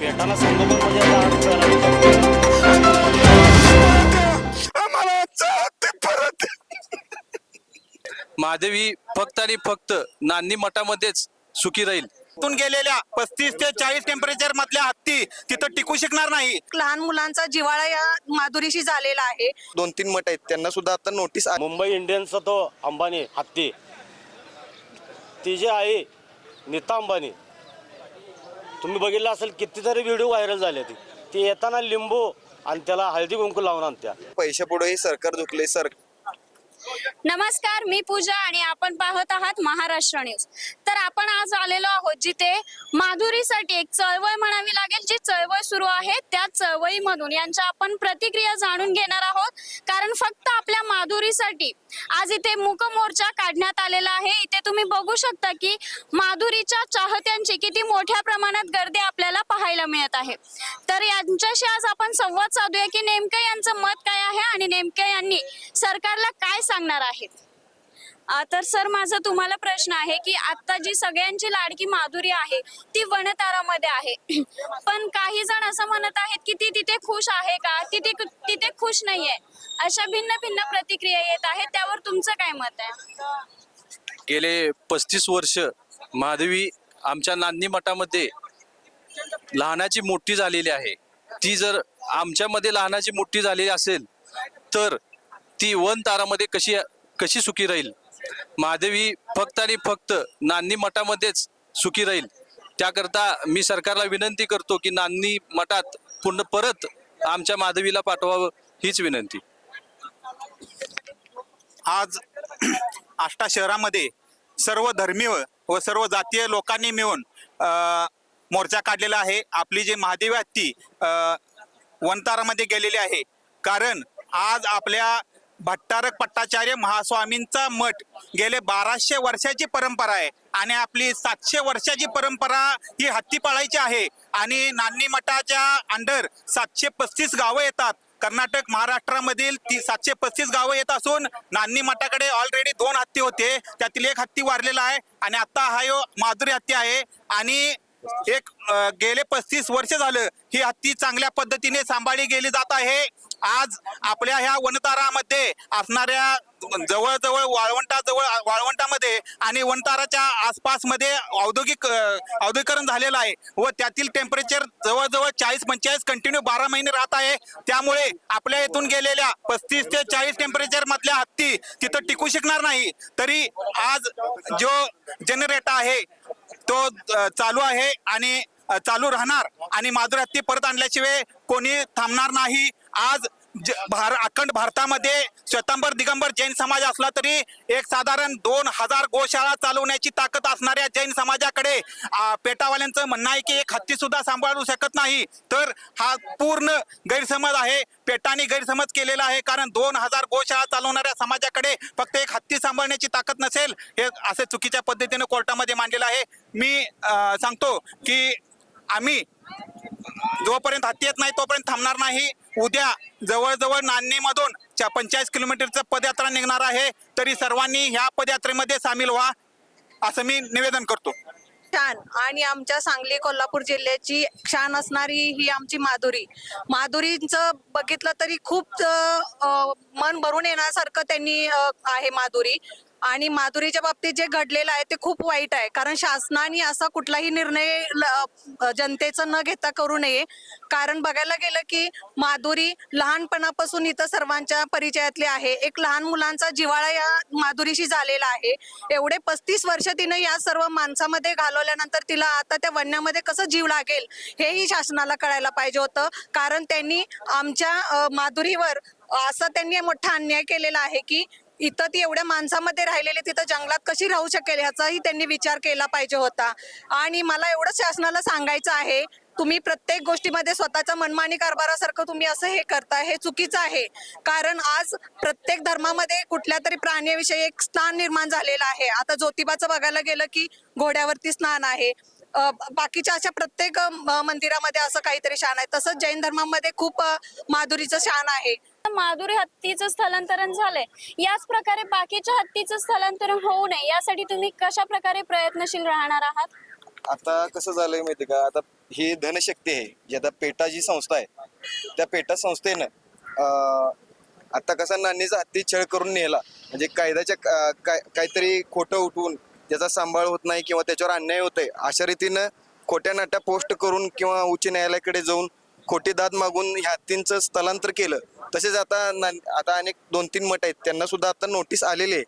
पेटाला संगोपन म्हणजे महादेवी फक्त आणि फक्त नान्नी मठामध्येच सुखी राहील. तून गेलेल्या पस्तीस ते चाळीस टेम्परेचर मधल्या हत्ती तिथं टिकू शकणार नाही. लहान मुलांचा जिवाळा या माधुरीशी झालेला आहे. दोन तीन मठ आहेत त्यांना सुद्धा आता नोटीस मुंबई इंडियन्सचा तो अंबानी हत्ती. ती जी आहे नीता अंबानी. तुम्ही बघितलं असेल कितीतरी व्हिडिओ व्हायरल झाले ते येताना लिंबू आणि त्याला हळदी कुंकू लावून आणत्या. पैशा पुढे सरकार झुकले सर नमस्कार मी पूजा आणि आपण पाहत आहात महाराष्ट्र न्यूज. तर आपण आज आलेलो आहोत जिथे माधुरीसाठी एक चळवळ म्हणावी लागेल. जी चळवळ सुरू आहे त्या चळवळीमधून यांच्या आपण प्रतिक्रिया जाणून घेणार आहोत. कारण फक्त आपल्या माधुरीसाठी आज इथे मूक मोर्चा काढण्यात आलेला आहे. इथे तुम्ही बघू शकता की माधुरीच्या चाहत्यांची किती मोठ्या प्रमाणात गर्दी आपल्याला पाहायला मिळत आहे. तर यांच्याशी आज आपण संवाद साधूया की नेमकं यांचं मत काय आहे आणि नेमकं यांनी सरकारला काय सांगणार आहेत. तर सर माझा तुम्हाला प्रश्न आहे की आता जी सगळ्यांची लाडकी माधुरी आहे ती वनतारामध्ये आहे. पण काही जण असं म्हणत आहेत की ती तिथे खुश आहे का? तिथे तिथे खुश नाहीये. अशा भिन्न भिन्न प्रतिक्रिया येत आहेत. त्यावर तुमचं काय मत आहे? गेले पस्तीस वर्ष माधवी आमच्या नांदी मठामध्ये लहानाची मोठी झालेली आहे. ती जर आमच्यामध्ये लहानाची मोठी झालेली असेल तर ती वन तारामध्ये कशी कशी सुखी राहील? महादेवी फक्त आणि फक्त नान्नी मठामध्येच सुखी राहील. त्याकरता मी सरकारला विनंती करतो की नान्नी मठात पूर्ण परत आमच्या माधवीला पाठवावं हीच विनंती. आज आष्टा शहरामध्ये सर्व धर्मीय व सर्व जातीय लोकांनी मिळून मोर्चा काढलेला आहे. आपली जी महादेवी आहेत ती वनतारामध्ये गेलेली आहे. कारण आज आपल्या भट्टारक पट्टाचार्य महास्वामींचा मठ गेले बाराशे वर्षाची परंपरा आहे. आणि आपली सातशे वर्षाची परंपरा ही हत्ती पाळायची आहे. आणि नान्नी मठाच्या अंडर सातशे पस्तीस गावं येतात. कर्नाटक महाराष्ट्रामधील ती सातशे पस्तीस गावं येत असून नान्नी मठाकडे ऑलरेडी दोन हत्ती होते. त्यातील एक हत्ती वारलेला आहे. आणि आता हा यो माधुरी हत्ती आहे. आणि एक गेले पस्तीस वर्ष झालं ही हत्ती चांगल्या पद्धतीने सांभाळली गेली जात आहे. आज आपल्या ह्या वनतारामध्ये असणाऱ्या जवळजवळ वाळवंटाजवळ वाळवंटामध्ये आणि वनताराच्या आसपासमध्ये औद्योगिक औद्योगिकरण झालेलं आहे व त्यातील टेम्परेचर जवळजवळ चाळीस पंचेचाळीस कंटिन्यू बारा महिने राहत आहे. त्यामुळे आपल्या इथून गेलेल्या पस्तीस ते चाळीस टेम्परेचर मधल्या हत्ती तिथं टिकू शकणार नाही. तरी आज जो जनरेटर आहे तो चालू आहे आणि चालू राहणार आणि माधुरात ती परत आणल्याशिवाय कोणी थांबणार नाही. आज भार अखंड भारतामध्ये स्वतंबर दिगंबर जैन समाज असला तरी एक साधारण दोन हजार गोशाळा चालवण्याची ताकद असणाऱ्या जैन समाजाकडे पेटावाल्यांचं म्हणणं आहे की एक हत्ती सुद्धा सांभाळू शकत नाही. तर हा पूर्ण गैरसमज आहे पेटाने गैरसमज केलेला आहे कारण दोन हजार गोशाळा चालवणाऱ्या समाजाकडे फक्त एक हत्ती सांभाळण्याची ताकद नसेल हे असे चुकीच्या पद्धतीने कोर्टामध्ये मांडलेलं आहे. मी सांगतो की आम्ही जोपर्यंत हत्ती येत नाही तोपर्यंत थांबणार नाही. उद्या जवळजवळ नान्नीमधून च्या पंचेचाळीस किलोमीटरचं पदयात्रा निघणार आहे. तरी सर्वांनी ह्या पदयात्रेमध्ये सामील व्हा असं मी निवेदन करतो. छान. आणि आमच्या सांगली कोल्हापूर जिल्ह्याची शान असणारी ही आमची माधुरी. माधुरींचं बघितलं तरी खूप मन भरून येण्यासारखं त्यांनी आहे माधुरी. आणि माधुरीच्या बाबतीत जे घडलेलं आहे ते खूप वाईट आहे. कारण शासनाने असा कुठलाही निर्णय जनतेचा जनतेचं न घेता करू नये. कारण बघायला गेलं की माधुरी लहानपणापासून इथं सर्वांच्या परिचयातली आहे. एक लहान मुलांचा जिवाळा या माधुरीशी झालेला आहे. एवढे पस्तीस वर्ष तिनं या सर्व माणसामध्ये घालवल्यानंतर तिला आता त्या वन्यामध्ये कसं जीव लागेल हेही शासनाला कळायला पाहिजे होतं. कारण त्यांनी आमच्या माधुरीवर असा त्यांनी मोठा अन्याय केलेला आहे की इथं ती एवढ्या माणसामध्ये राहिलेली तिथं जंगलात कशी राहू शकेल ह्याचाही त्यांनी विचार केला पाहिजे होता. आणि मला एवढं शासनाला सांगायचं आहे तुम्ही प्रत्येक गोष्टीमध्ये स्वतःच्या मनमानी कारभारासारखं तुम्ही असं हे करता हे चुकीचं आहे. कारण आज प्रत्येक धर्मामध्ये कुठल्या तरी प्राण्याविषयी एक स्नान निर्माण झालेलं आहे. आता ज्योतिबाचं बघायला गेलं की घोड्यावरती स्नान आहे. बाकीच्या अशा प्रत्येक मंदिरामध्ये असं काहीतरी शान आहे. तसंच जैन धर्मामध्ये खूप माधुरीचं शान आहे. माधुरी हत्तीचं स्थलांतरण झालंय. याच प्रकारे बाकीच्या हत्तीचं स्थलांतरण होऊ नये यासाठी तुम्ही कशा प्रकारे प्रयत्नशील राहणार आहात? आता कसं झालंय माहिती का? आता ही धनशक्ती आहे जी आता पेटा जी संस्था आहे त्या पेटा संस्थेनं अं, आता कसा नानीचा हत्ती छळ करून नेला. म्हणजे कायद्याच्या का- काहीतरी खोटं उठवून त्याचा सांभाळ होत नाही किंवा त्याच्यावर अन्याय होतोय अशा रीतीनं खोट्या नाट्या पोस्ट करून किंवा उच्च न्यायालयाकडे जाऊन खोटी दाद मागून ह्या तीनचं स्थलांतर केलं. तसेच आता आता अनेक दोन तीन मठ आहेत. त्यांना सुद्धा आता नोटीस आलेली आहे.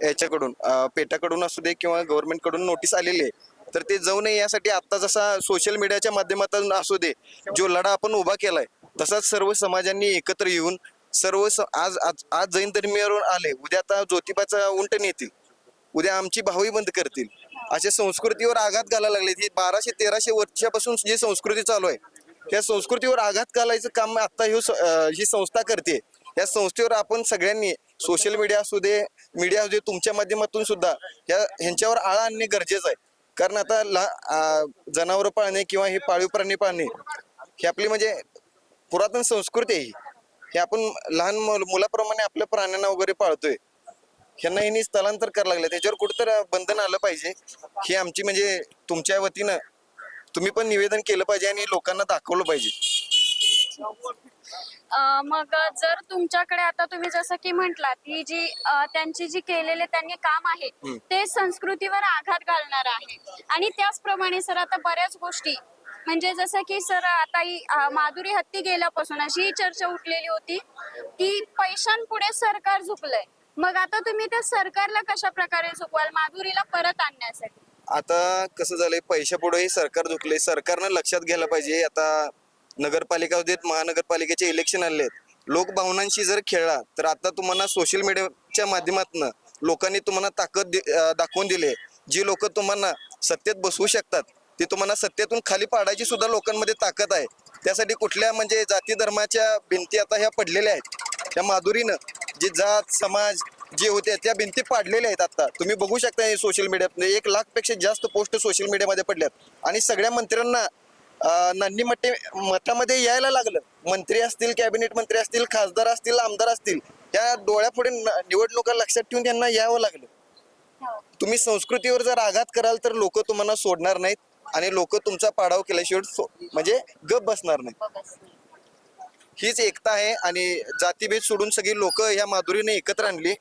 याच्याकडून पेटाकडून असू दे किंवा गव्हर्नमेंटकडून नोटीस आलेली आहे. तर ते जाऊ नये यासाठी आता जसा सोशल मीडियाच्या माध्यमातून असू दे जो लढा आपण उभा केलाय तसाच सर्व समाजांनी एकत्र येऊन सर्व स- आज आज आज जैन धर्मीयावर आले उद्या आता ज्योतिबाचा उंट नेतील उद्या आमची भावही बंद करतील. अशा संस्कृतीवर आघात घालायला लागले ही बाराशे तेराशे वर्षापासून जी संस्कृती चालू आहे त्या संस्कृतीवर आघात घालायचं काम आता ही स- ही संस्था करते. या संस्थेवर आपण सगळ्यांनी सोशल मीडिया असू दे मीडिया असू दे तुमच्या माध्यमातून सुद्धा या ह्यांच्यावर आळा आणणे गरजेचं आहे. कारण आता ला जनावर पाळणे किंवा हे पाळीव प्राणी पाळणे ही आपली म्हणजे पुरातन संस्कृती आहे ही. हे आपण लहान मुल- मुलाप्रमाणे आपल्या प्राण्यांना वगैरे पाळतोय. ह्यांना ह्यांनी स्थलांतर करायला लागलं. त्याच्यावर कुठंतरी बंधन आलं पाहिजे. ही आमची म्हणजे तुमच्या वतीनं तुम्ही पण निवेदन केलं पाहिजे आणि लोकांना दाखवलं पाहिजे. अं, मग जर तुमच्याकडे आता तुम्ही जसं की म्हटलात की जी अं, त्यांची जी केलेले त्यांनी काम आहे ते संस्कृतीवर आघात घालणार आहे. आणि त्याचप्रमाणे सर आता बऱ्याच गोष्टी म्हणजे जसं की सर आता ही अं, माधुरी हत्ती गेल्यापासून अशी ही चर्चा उठलेली होती की पैशांपुढे सरकार झुकलंय. मग आता तुम्ही त्या सरकारला कशा प्रकारे झुकवाल? माधुरीला परत आणण्यासाठी. आता कसं झालंय पैशापुढेही सरकार झुकले सरकारनं लक्षात घ्यायला पाहिजे आता नगरपालिका देत महानगरपालिकेचे इलेक्शन आले आहेत लोकभावनांशी जर खेळला तर आता तुम्हाला सोशल मीडियाच्या माध्यमातून लोकांनी तुम्हाला ताकद दि- दाखवून दिली जी लोक तुम्हाला सत्तेत बसवू शकतात ती तुम्हाला सत्तेतून खाली पाडायची सुद्धा लोकांमध्ये ताकद आहे. त्यासाठी कुठल्या म्हणजे जाती धर्माच्या भिंती आता ह्या पडलेल्या आहेत. त्या माधुरीनं जी जात समाज जे होते त्या भिंती पाडलेल्या आहेत आता. तुम्ही बघू शकता सोशल मीडियात एक लाखपेक्षा जास्त पोस्ट सोशल मीडियामध्ये पडल्यात आणि सगळ्या मंत्र्यांना नन्नी मटे मठामध्ये यायला लागलं. मंत्री असतील कॅबिनेट मंत्री असतील खासदार असतील आमदार असतील या डोळ्यापुढे निवडणुका लक्षात ठेवून त्यांना यावं लागलं. तुम्ही संस्कृतीवर जर आघात कराल तर लोक तुम्हाला सोडणार नाहीत आणि लोक तुमचा पाडाव केल्याशिवाय म्हणजे गप बसणार नाही हीच एकता आहे आणि जातीभेद सोडून सगळी लोक ह्या माधुरीने एकत्र आणली.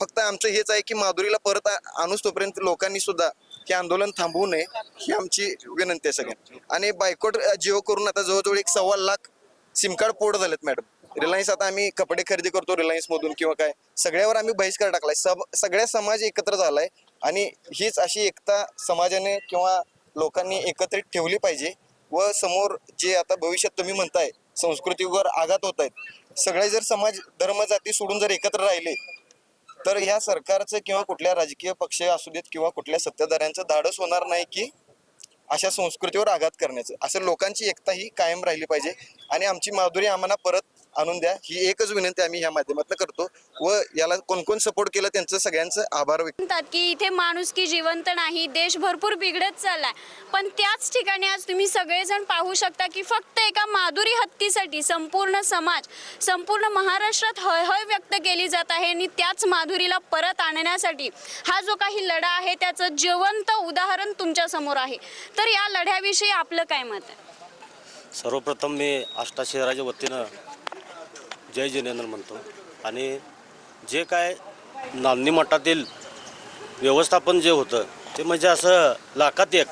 फक्त आमचं हेच आहे की माधुरीला परत आणूच तोपर्यंत लोकांनी सुद्धा हे आंदोलन थांबवू नये ही आमची विनंती आहे सगळ्यांना. आणि बायकोट जिओ करून आता जवळजवळ एक सव्वा लाख सिम कार्ड पोर्ट झालेत मॅडम. रिलायन्स आता आम्ही कपडे खरेदी करतो रिलायन्स मधून किंवा काय. सगळ्यावर आम्ही बहिष्कार टाकलाय. सब सगळ्या समाज एकत्र झालाय आणि हीच अशी एकता समाजाने किंवा लोकांनी एकत्रित ठेवली पाहिजे व समोर जे आता भविष्यात तुम्ही म्हणताय संस्कृतीवर आघात होत आहेत. सगळे जर समाज धर्म जाती सोडून जर एकत्र राहिले तर ह्या सरकारचं किंवा कुठल्या राजकीय पक्ष असू देत किंवा कुठल्या सत्ताधाऱ्यांचं धाडस होणार नाही की अशा संस्कृतीवर आघात करण्याचं. असं लोकांची एकता ही कायम राहिली पाहिजे. आणि आमची माधुरी आम्हाला परत आणून द्या. ही एकच विनंती आम्ही ह्या माध्यमातून करतो व याला कोण कोण सपोर्ट केलं त्यांचं सगळ्यांचं आभार व्यक्त म्हणतात की इथे माणुसकी जिवंत नाही देश भरपूर बिघडत चाललाय. पण त्याच ठिकाणी आज तुम्ही सगळेजण पाहू शकता की फक्त एका माधुरी हत्तीसाठी संपूर्ण समाज संपूर्ण महाराष्ट्रात हयहय व्यक्त केली जात आहे आणि त्याच माधुरीला परत आणण्यासाठी हा जो काही लढा आहे त्याचं जिवंत उदाहरण तुमच्यासमोर आहे. तर या लढ्याविषयी आपलं काय मत आहे? सर्वप्रथम मी आष्टा शहराच्या वतीनं जय जिनेंद्र म्हणतो. आणि जे काय नांदी मठातील व्यवस्थापन जे होतं ते म्हणजे असं लाखात एक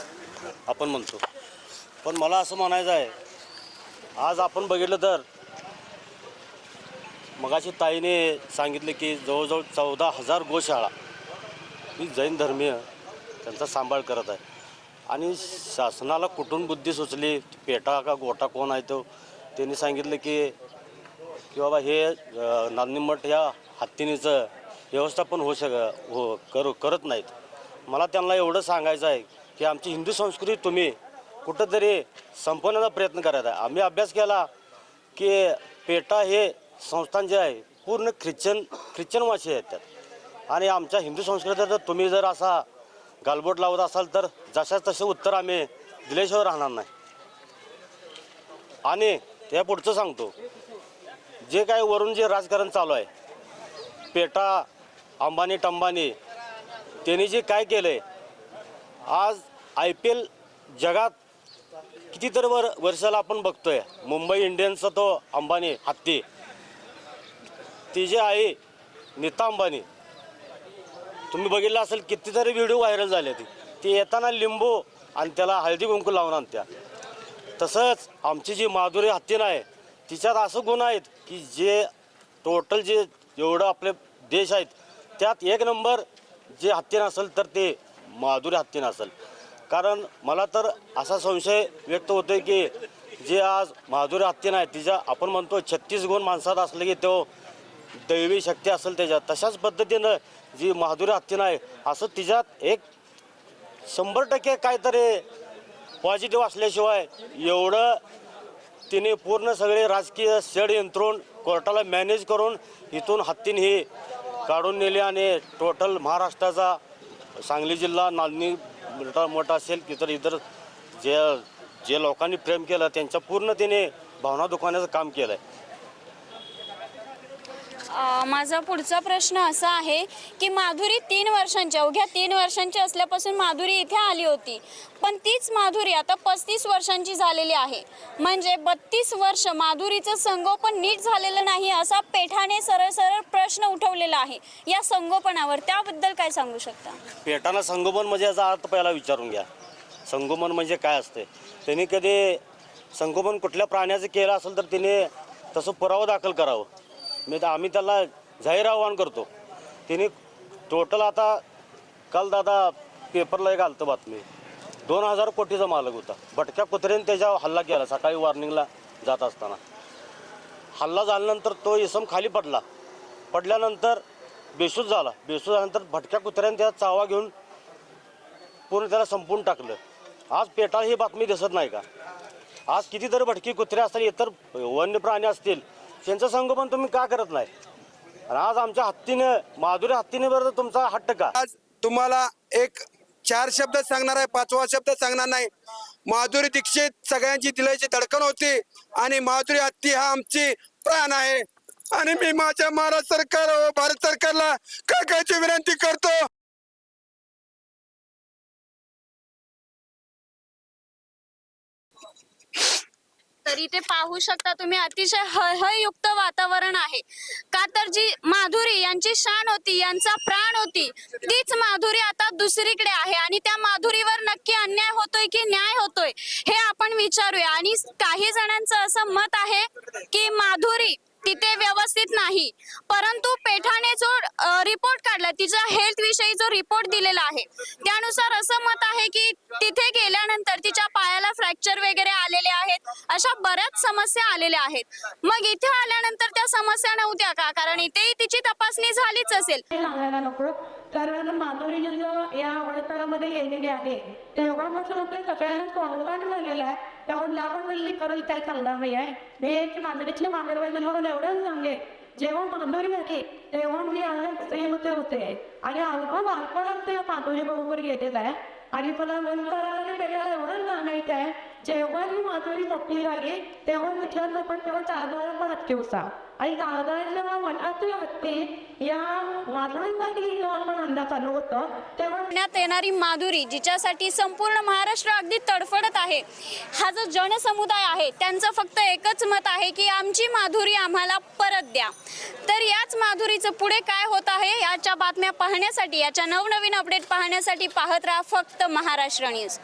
आपण म्हणतो. पण मला असं म्हणायचं आहे आज आपण बघितलं तर मगाशी ताईने सांगितले की जवळजवळ चौदा हजार गोशाळा ही जैन धर्मीय त्यांचा सांभाळ करत आहे. आणि शासनाला कुठून बुद्धी सुचली पेटा का गोटा कोण आहे तो? त्यांनी सांगितलं की की बाबा हे अं, नांदीमठ ह्या हत्तीनीचं व्यवस्थापन होऊ शक हो करू करत नाहीत. मला त्यांना एवढं सांगायचं आहे की आमची हिंदू संस्कृती तुम्ही कुठंतरी संपवण्याचा प्रयत्न करत आहे. आम्ही अभ्यास केला की पेटा हे संस्थान जे आहे पूर्ण ख्रिश्चन ख्रिश्चनवासी आहेत त्यात. आणि आमच्या हिंदू संस्कृतीत तुम्ही जर असा गालबोट लावत असाल तर जशाच तसे उत्तर आम्ही दिल्याशिवाय राहणार नाही. आणि त्या पुढचं सांगतो जे काय वरून जे राजकारण चालू आहे पेटा अंबानी टंबानी त्यांनी जे काय केलं आहे आज आय पी एल जगात कितीतरी वर वर्षाला आपण बघतोय. मुंबई इंडियन्सचा तो अंबानी हत्ती तिची आई नीता अंबानी तुम्ही बघितलं असेल कितीतरी व्हिडिओ व्हायरल झाले ती. ती येताना लिंबू आणि त्याला हळदी कुंकू लावून आणत्या. तसंच आमची जी माधुरी हत्तीन आहे तिच्यात असं गुण आहेत की जे टोटल जे एवढं आपले देश आहेत त्यात एक नंबर जे हत्तीन असेल तर ते माधुरी हत्तीन असेल. कारण मला तर असा संशय व्यक्त होतो की जे आज माधुरी हत्तीन आहे तिच्या आपण म्हणतो छत्तीस गुण माणसात असले की तो दैवी शक्ती असेल त्याच्यात. तशाच पद्धतीनं जी माधुरी हत्तीन आहे असं तिच्यात एक शंभर टक्के काहीतरी पॉझिटिव्ह असल्याशिवाय एवढं तिने पूर्ण सगळे राजकीय षड यंत्रण कोर्टाला मॅनेज करून इथून हत्तीने हे काढून नेले आणि टोटल महाराष्ट्राचा सांगली जिल्हा नांदणी मोठा मोठा असेल की तर इतर जे जे लोकांनी प्रेम केलं त्यांच्या पूर्ण तिने भावना दुखावण्याचं काम केलं आहे माझा पुढचा प्रश्न असा आहे की माधुरी तीन वर्षांची अवघ्या तीन वर्षांची असल्यापासून माधुरी इथे आली होती. पण तीच माधुरी आता पस्तीस वर्षांची झालेली आहे. म्हणजे बत्तीस वर्ष माधुरीचं संगोपन नीट झालेलं नाही असा पेठाने सरळ सरळ प्रश्न उठवलेला आहे. या संगोपनावर त्याबद्दल काय सांगू शकता? पेठानं संगोपन म्हणजे याचा अर्थ पहिला विचारून घ्या. संगोपन म्हणजे काय असते? त्यांनी कधी संगोपन कुठल्या प्राण्याचं केलं असेल तर तिने तसं पुरावा दाखल करावं. मी तर आम्ही त्याला जाहीर आव्हान करतो. तिने टोटल आता काल दादा पेपरला एक आलतं बातमी. दोन हजार कोटीचा मालक होता. भटक्या कुत्र्याने त्याच्यावर हल्ला केला सकाळी वॉर्निंगला जात असताना. हल्ला झाल्यानंतर तो इसम खाली पडला. पडल्यानंतर बेशूस झाला. बेशूस झाल्यानंतर भटक्या कुत्र्याने त्याचा चावा घेऊन पूर्ण त्याला संपून टाकलं. आज पेटाळ ही बातमी दिसत नाही का? आज कितीतरी भटकी कुत्रे असतील इतर वन्य प्राणी असतील त्यांचं संगोपन तुम्ही का करत नाही? आणि आज आमच्या हत्तीने माधुरी हत्तीने बरोबर तुमचा हट्ट का आज तुम्हाला एक चार शब्द सांगणार आहे पाचवा शब्द सांगणार नाही. माधुरी दीक्षित सगळ्यांची दिलाची धडकन होती आणि माधुरी हत्ती हा आमची प्राण आहे. आणि मी माझ्या महाराष्ट्र सरकार व भारत सरकारला काकाची विनंती करतो? तर इथे पाहू शकता तुम्ही. अतिशय हळहळयुक्त वातावरण आहे. का तर जी माधुरी यांची शान होती यांचा प्राण होती. तीच माधुरी आता दुसरीकडे आहे आणि त्या माधुरीवर नक्की अन्याय होतोय की न्याय होतोय हे आपण विचारूया. आणि काही जणांचं असं मत आहे की माधुरी तिथे व्यवस्थित नाही. परंतु पेठाने जो रिपोर्ट काढला तिच्या हेल्थ विषयी जो रिपोर्ट दिलेला आहे त्यानुसार असं मत आहे की तिथे गेल्यानंतर तिच्या पायाला फ्रॅक्चर वगैरे आलेले आहेत अशा बऱ्याच समस्या आलेल्या आहेत. मग इथे आल्यानंतर त्या समस्या नव्हत्या का? कारण इथेही तिची तपासणी झालीच असेल. कारण माधुरी जसं या वळतरामध्ये गेलेली आहे तेव्हापासून आपल्या सगळ्यांना स्वागत झालेलं आहे. त्यामुळे लावण म्हणली करून काय चालणार नाही आहे. मी एक माधुरीतल्या म्हणून एवढंच सांगे जेव्हा माधुरी होती तेव्हा मी प्रेमते होते आणि अल्प बालपणात ते माधुरी बरोबर गेलेलं आहे. आणि मला नंतर वेगळ्या एवढंच सांगायचं आहे. जेव्हा मी माधुरी मोठी झाली तेव्हा विचारलं पण तेव्हा चार चारदारा पण हत्ती आणि चारदाराच्या मनातली हत्ती या माधुरीसाठी अंदा चालू होतं. तेव्हा येणारी माधुरी जिच्यासाठी संपूर्ण महाराष्ट्र अगदी तडफडत आहे. हा जो जनसमुदाय आहे त्यांचं फक्त एकच मत आहे की आमची माधुरी आम्हाला परत द्या. तर याच माधुरीचं पुढे काय होत आहे याच्या बातम्या पाहण्यासाठी याच्या नवनवीन अपडेट पाहण्यासाठी पाहत राहा फक्त महाराष्ट्र न्यूज